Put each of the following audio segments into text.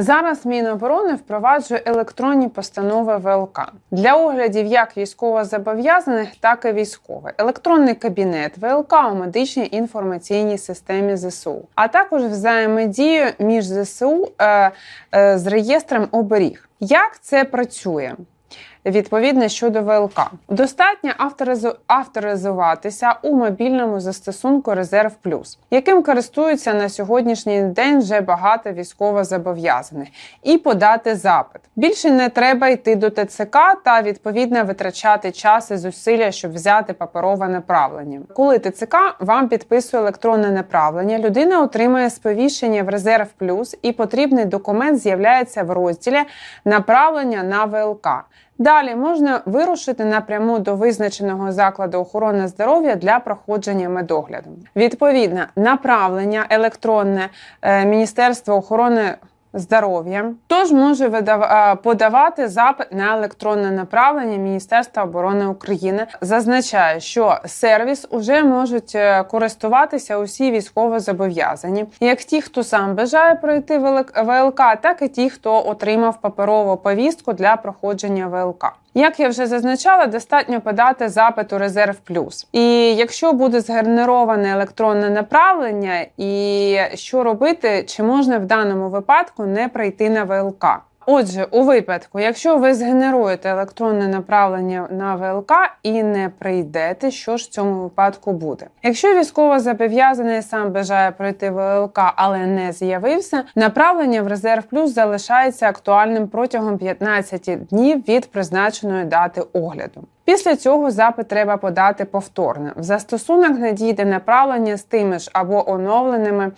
Зараз Міноборони впроваджує електронні постанови ВЛК для оглядів як військовозобов'язаних, так і військових. Електронний кабінет ВЛК у медичній інформаційній системі ЗСУ, а також взаємодію між ЗСУ е, е, з реєстром оберіг. Як це працює? Відповідне щодо ВЛК, достатньо авторизу... авторизуватися у мобільному застосунку Резерв Плюс, яким користуються на сьогоднішній день вже багато військовозобов'язаних, і подати запит. Більше не треба йти до ТЦК та відповідно витрачати час і зусилля, щоб взяти паперове направлення. Коли ТЦК вам підписує електронне направлення, людина отримує сповіщення в Резерв Плюс, і потрібний документ з'являється в розділі направлення на ВЛК. Далі можна вирушити напряму до визначеного закладу охорони здоров'я для проходження медогляду. Відповідно, направлення електронне Міністерство Міністерства охорони. Здоров'я тож може видав... подавати запит на електронне направлення Міністерства оборони України. Зазначає, що сервіс уже можуть е, користуватися усі військовозобов'язані, як ті, хто сам бажає пройти ВЛК, так і ті, хто отримав паперову повістку для проходження ВЛК. Як я вже зазначала, достатньо подати запит у резерв плюс. І якщо буде згенероване електронне направлення, і що робити, чи можна в даному випадку не прийти на ВЛК? Отже, у випадку, якщо ви згенеруєте електронне направлення на ВЛК і не прийдете, що ж в цьому випадку буде? Якщо військовозобов'язаний сам бажає пройти ВЛК, але не з'явився, направлення в резерв плюс залишається актуальним протягом 15 днів від призначеної дати огляду. Після цього запит треба подати повторно. В застосунок надійде направлення з тими ж або оновленими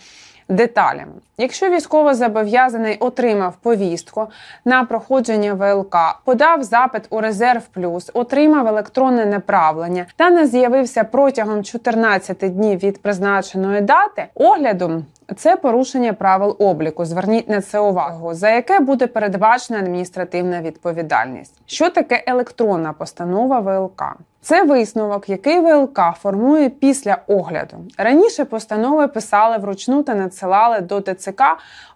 деталями. Якщо військовозобов'язаний отримав повістку на проходження ВЛК, подав запит у резерв плюс, отримав електронне направлення та не з'явився протягом 14 днів від призначеної дати огляду. Це порушення правил обліку. Зверніть на це увагу, за яке буде передбачена адміністративна відповідальність. Що таке електронна постанова ВЛК? Це висновок, який ВЛК формує після огляду. Раніше постанови писали вручну та надсилали до ТЦК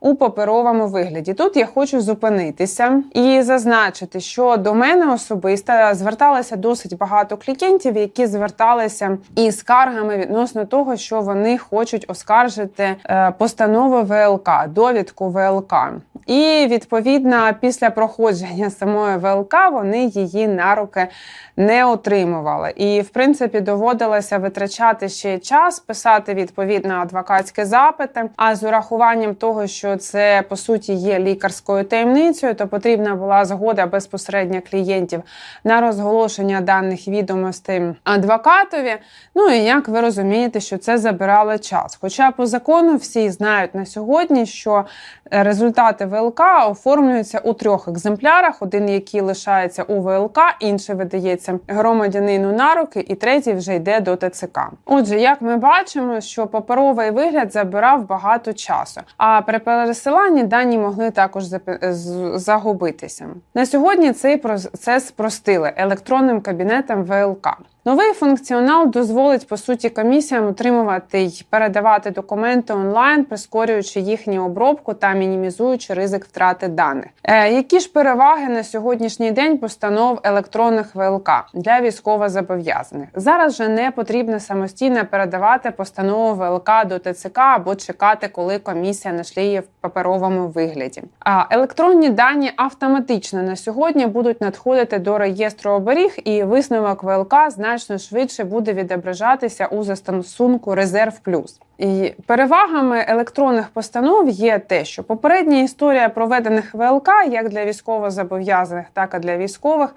у паперовому вигляді. Тут я хочу зупинитися і зазначити, що до мене особисто зверталося досить багато клієнтів, які зверталися із скаргами відносно того, що вони хочуть оскаржити постанову ВЛК, довідку ВЛК. І відповідно після проходження самої ВЛК вони її на руки не отримували. І в принципі доводилося витрачати ще час, писати відповідно адвокатські запити. А з урахуванням того, що це по суті є лікарською таємницею, то потрібна була згода безпосередньо клієнтів на розголошення даних відомостей адвокатові. Ну і як ви розумієте, що це забирало час. Хоча по закону всі знають на сьогодні, що результати ВЛК оформлюються у трьох екземплярах: один, який лишається у ВЛК, інший видається громадянину на руки, і третій вже йде до ТЦК. Отже, як ми бачимо, що паперовий вигляд забирав багато часу, а при пересиланні дані могли також загубитися. На сьогодні цей процес спростили електронним кабінетом ВЛК. Новий функціонал дозволить по суті комісіям отримувати й передавати документи онлайн, прискорюючи їхню обробку та мінімізуючи ризик втрати даних. Е, які ж переваги на сьогоднішній день постанов електронних ВЛК для військовозобов'язаних? Зараз вже не потрібно самостійно передавати постанову ВЛК до ТЦК або чекати, коли комісія нашлє її в паперовому вигляді. А електронні дані автоматично на сьогодні будуть надходити до реєстру оберіг, і висновок ВЛК значно швидше буде відображатися у застосунку Резерв Плюс. І перевагами електронних постанов є те, що попередня історія проведених ВЛК як для військовозобов'язаних, так і для військових.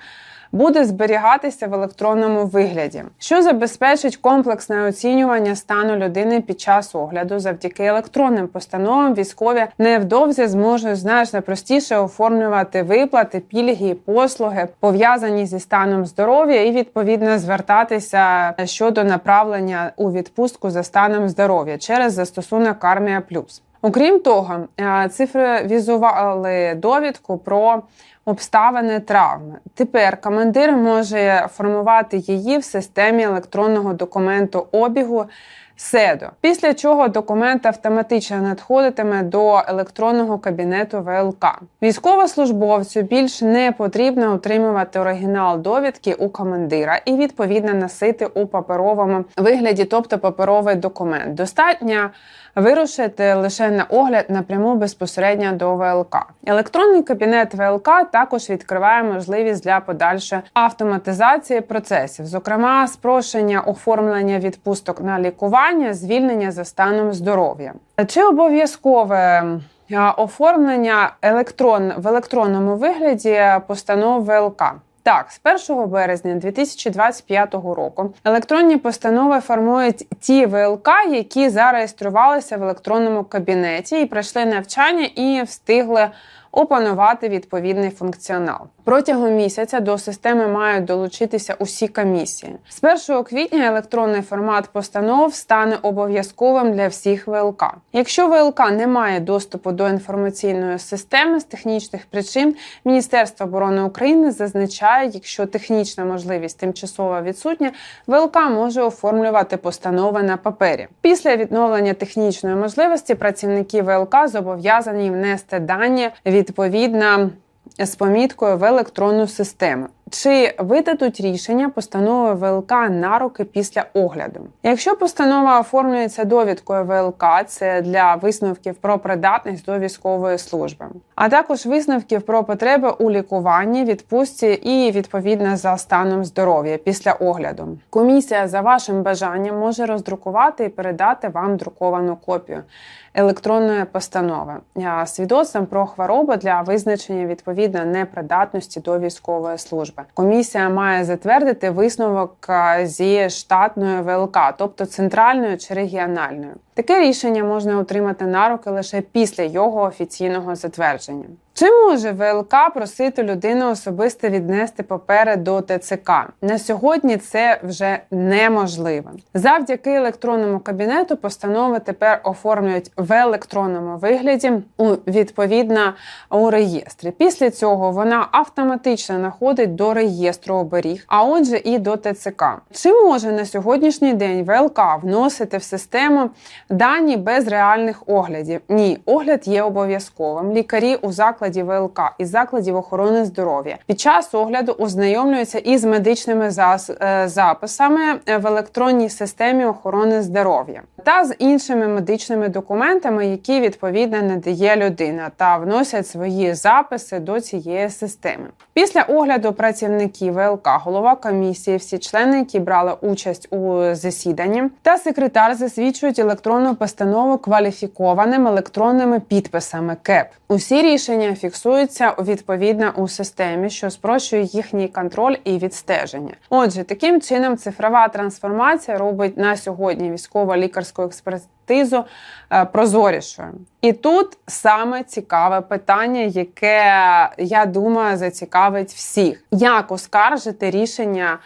Буде зберігатися в електронному вигляді, що забезпечить комплексне оцінювання стану людини під час огляду. Завдяки електронним постановам військові невдовзі зможуть значно простіше оформлювати виплати, пільги і послуги, пов'язані зі станом здоров'я, і відповідно звертатися щодо направлення у відпустку за станом здоров'я через застосунок Армія Плюс. Окрім того, цифровізували довідку про обставини травми. Тепер командир може формувати її в системі електронного документу обігу. СЕДО, після чого документ автоматично надходитиме до електронного кабінету ВЛК. Військовослужбовцю більш не потрібно отримувати оригінал довідки у командира і відповідно носити у паперовому вигляді, тобто паперовий документ. Достатньо вирушити лише на огляд напряму безпосередньо до ВЛК. Електронний кабінет ВЛК також відкриває можливість для подальшої автоматизації процесів, зокрема спрощення оформлення відпусток на лікування, звільнення за станом здоров'я. Чи обов'язкове оформлення електрон в електронному вигляді постанов ВЛК? Так, з 1 березня 2025 року електронні постанови формують ті ВЛК, які зареєструвалися в електронному кабінеті і пройшли навчання і встигли опанувати відповідний функціонал. Протягом місяця до системи мають долучитися усі комісії. З 1 квітня електронний формат постанов стане обов'язковим для всіх ВЛК. Якщо ВЛК не має доступу до інформаційної системи з технічних причин, Міністерство оборони України зазначає, якщо технічна можливість тимчасово відсутня, ВЛК може оформлювати постанови на папері. Після відновлення технічної можливості працівники ВЛК зобов'язані внести дані відповідно з поміткою в електронну систему. Чи видадуть рішення постанови ВЛК на руки після огляду? Якщо постанова оформлюється довідкою ВЛК, це для висновків про придатність до військової служби, а також висновків про потреби у лікуванні, відпустці і відповідно за станом здоров'я після огляду. Комісія за вашим бажанням може роздрукувати і передати вам друковану копію електронної постанови свідоцтвом про хворобу для визначення відповідно непридатності до військової служби. Комісія має затвердити висновок зі штатної ВЛК, тобто центральною чи регіональною. Таке рішення можна отримати на руки лише після його офіційного затвердження. Чи може ВЛК просити людину особисто віднести папери до ТЦК? На сьогодні це вже неможливо. Завдяки електронному кабінету постанови тепер оформлюють в електронному вигляді у відповідно у реєстрі. Після цього вона автоматично находить до реєстру оберіг, а отже, і до ТЦК. Чи може на сьогоднішній день ВЛК вносити в систему дані без реальних оглядів? Ні, огляд є обов'язковим. Лікарі у закладі ВЛК і закладів охорони здоров'я під час огляду ознайомлюються із медичними е, записами в електронній системі охорони здоров'я та з іншими медичними документами, які відповідно надає людина, та вносять свої записи до цієї системи. Після огляду працівників ВЛК, голова комісії, всі члени, які брали участь у засіданні, та секретар засвідчують електронну постанову кваліфікованим електронними підписами КЕП. Усі рішення фіксуються відповідно у системі, що спрощує їхній контроль і відстеження. Отже, таким чином цифрова трансформація робить на сьогодні військово-лікарську експертизу е, прозорішою. І тут саме цікаве питання, яке я думаю зацікавить всіх: як оскаржити рішення,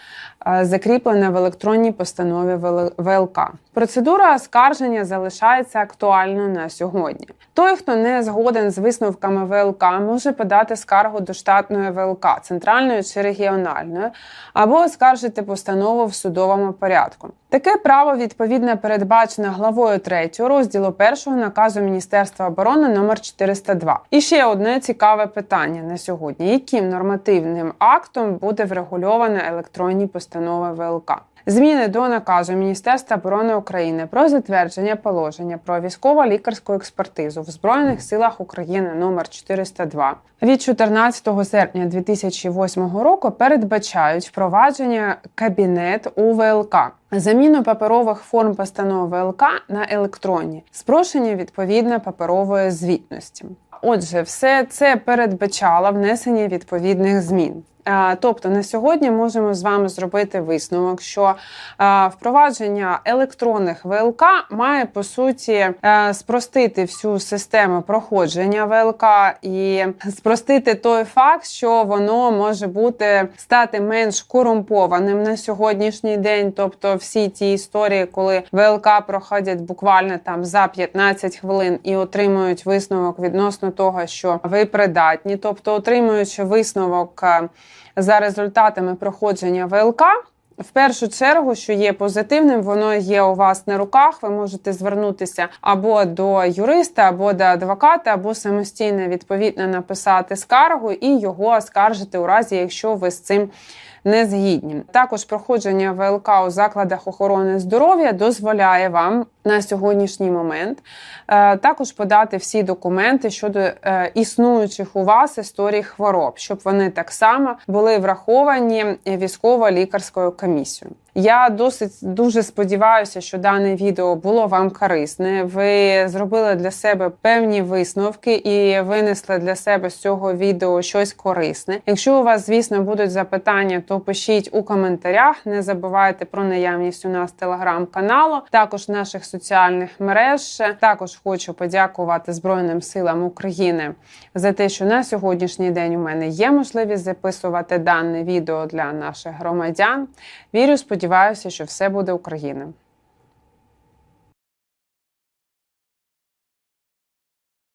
е, закріплене в електронній постанові ВЛК. Процедура оскарження залишається актуальною на сьогодні. Той, хто не згоден з висновками ВЛК, може подати скаргу до штатної ВЛК, центральної чи регіональної, або оскаржити постанову в судовому порядку. Таке право відповідно передбачено главою 3 розділу 1 наказу Міністерства оборони номер 402. І ще одне цікаве питання на сьогодні: яким нормативним актом буде врегульовано електронні постанови ВЛК? Зміни до наказу Міністерства оборони України про затвердження положення про військово-лікарську експертизу в Збройних силах України номер 402 від 14 серпня 2008 року передбачають впровадження кабінет у ВЛК, заміну паперових форм постанов ВЛК на електронні, спрощення відповідно паперової звітності. Отже, все це передбачало внесення відповідних змін. Е, Тобто на сьогодні можемо з вами зробити висновок, що е, впровадження електронних ВЛК має по суті е, спростити всю систему проходження ВЛК і спростити той факт, що воно може бути стати менш корумпованим на сьогоднішній день. Тобто, всі ті історії, коли ВЛК проходять буквально там за 15 хвилин і отримують висновок відносно того, що ви придатні, тобто отримуючи висновок за результатами проходження ВЛК. В першу чергу, що є позитивним, воно є у вас на руках. Ви можете звернутися або до юриста, або до адвоката, або самостійно відповідно написати скаргу і його оскаржити у разі, якщо ви з цим не згідні. Також проходження ВЛК у закладах охорони здоров'я дозволяє вам на сьогоднішній момент е, також подати всі документи щодо е, існуючих у вас історій хвороб, щоб вони так само були враховані військово-лікарською комісією. Я досить дуже сподіваюся, що дане відео було вам корисне. Ви зробили для себе певні висновки і винесли для себе з цього відео щось корисне. Якщо у вас, звісно, будуть запитання, то пишіть у коментарях. Не забувайте про наявність у нас телеграм-каналу, також наших соціальних мереж. Також хочу подякувати Збройним силам України за те, що на сьогоднішній день у мене є можливість записувати дане відео для наших громадян. Вірю, сподіваюся, що все буде Україна.